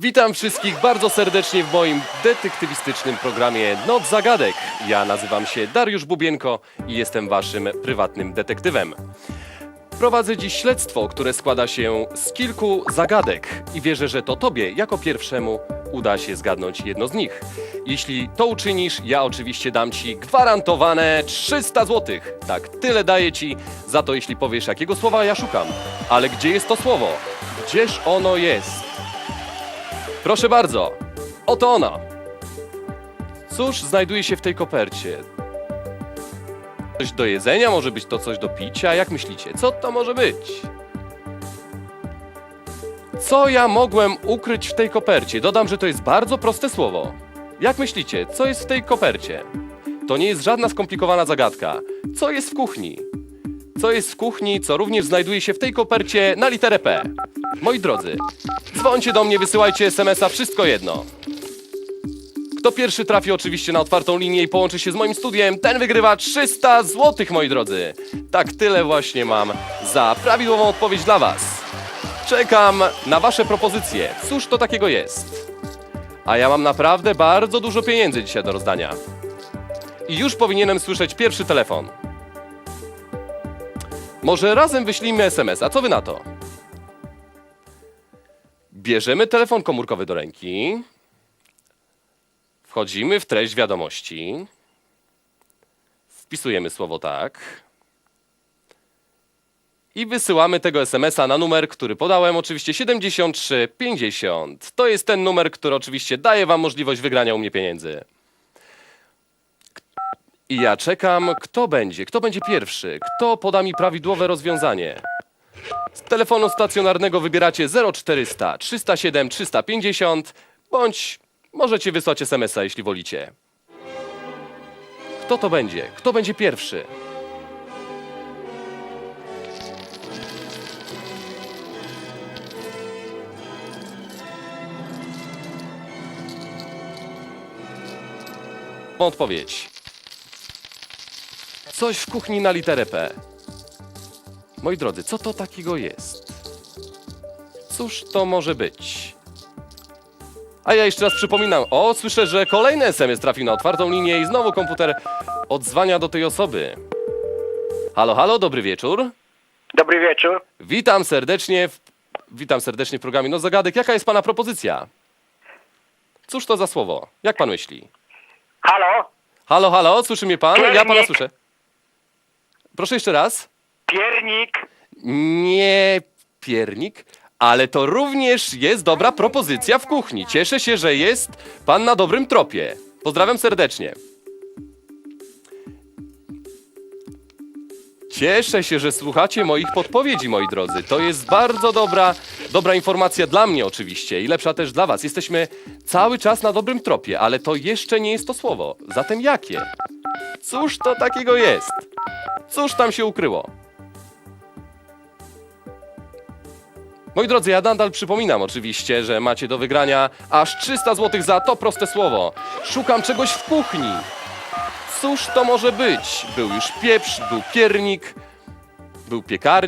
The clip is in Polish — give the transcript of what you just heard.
Witam wszystkich bardzo serdecznie w moim detektywistycznym programie Noc Zagadek. Ja nazywam się Dariusz Bubienko i jestem waszym prywatnym detektywem. Prowadzę dziś śledztwo, które składa się z kilku zagadek i wierzę, że to tobie jako pierwszemu uda się zgadnąć jedno z nich. Jeśli to uczynisz, ja oczywiście dam ci gwarantowane 300 zł. Tak, tyle daję ci za to, jeśli powiesz, jakiego słowa ja szukam. Ale gdzie jest to słowo? Gdzież ono jest? Proszę bardzo, oto ona. Cóż znajduje się w tej kopercie? Coś do jedzenia, może być to coś do picia? Jak myślicie, co to może być? Co ja mogłem ukryć w tej kopercie? Dodam, że to jest bardzo proste słowo. Jak myślicie, co jest w tej kopercie? To nie jest żadna skomplikowana zagadka. Co jest w kuchni? Co jest w kuchni, co również znajduje się w tej kopercie na literę P? Moi drodzy, dzwońcie do mnie, wysyłajcie SMS-a, wszystko jedno. Kto pierwszy trafi oczywiście na otwartą linię i połączy się z moim studiem, ten wygrywa 300 zł, moi drodzy. Tak, tyle właśnie mam za prawidłową odpowiedź dla Was. Czekam na Wasze propozycje. Cóż to takiego jest? A ja mam naprawdę bardzo dużo pieniędzy dzisiaj do rozdania. I już powinienem słyszeć pierwszy telefon. Może razem wyślijmy SMS, a co Wy na to? Bierzemy telefon komórkowy do ręki. Wchodzimy w treść wiadomości. Wpisujemy słowo tak. I wysyłamy tego SMS-a na numer, który podałem, oczywiście 7350. To jest ten numer, który oczywiście daje Wam możliwość wygrania u mnie pieniędzy. I ja czekam, kto będzie, kto będzie pierwszy, kto poda mi prawidłowe rozwiązanie. Z telefonu stacjonarnego wybieracie 0400 307 350 bądź możecie wysłać SMS-a, jeśli wolicie. Kto to będzie? Kto będzie pierwszy? Odpowiedź. Coś w kuchni na literę P. Moi drodzy, co to takiego jest? Cóż to może być? A ja jeszcze raz przypominam. O, słyszę, że kolejny SMS trafił na otwartą linię i znowu komputer odzwania do tej osoby. Halo, halo, dobry wieczór. Dobry wieczór. Witam serdecznie w, witam serdecznie w programie No Zagadek. Jaka jest pana propozycja? Cóż to za słowo? Jak pan myśli? Halo? Halo, halo, słyszy mnie pan? Ja pana Piernik. słyszę. Proszę jeszcze raz. Piernik? Nie piernik, ale to również jest dobra propozycja w kuchni. Cieszę się, że jest pan na dobrym tropie. Pozdrawiam serdecznie. Cieszę się, że słuchacie moich podpowiedzi, moi drodzy. To jest bardzo dobra, dobra informacja dla mnie oczywiście i lepsza też dla was. Jesteśmy cały czas na dobrym tropie, ale to jeszcze nie jest to słowo. Zatem jakie? Cóż to takiego jest? Cóż tam się ukryło? Moi drodzy, ja nadal przypominam oczywiście, że macie do wygrania aż 300 zł za to proste słowo. Szukam czegoś w kuchni. Cóż to może być? Był już pieprz, był piernik, był piekarnik.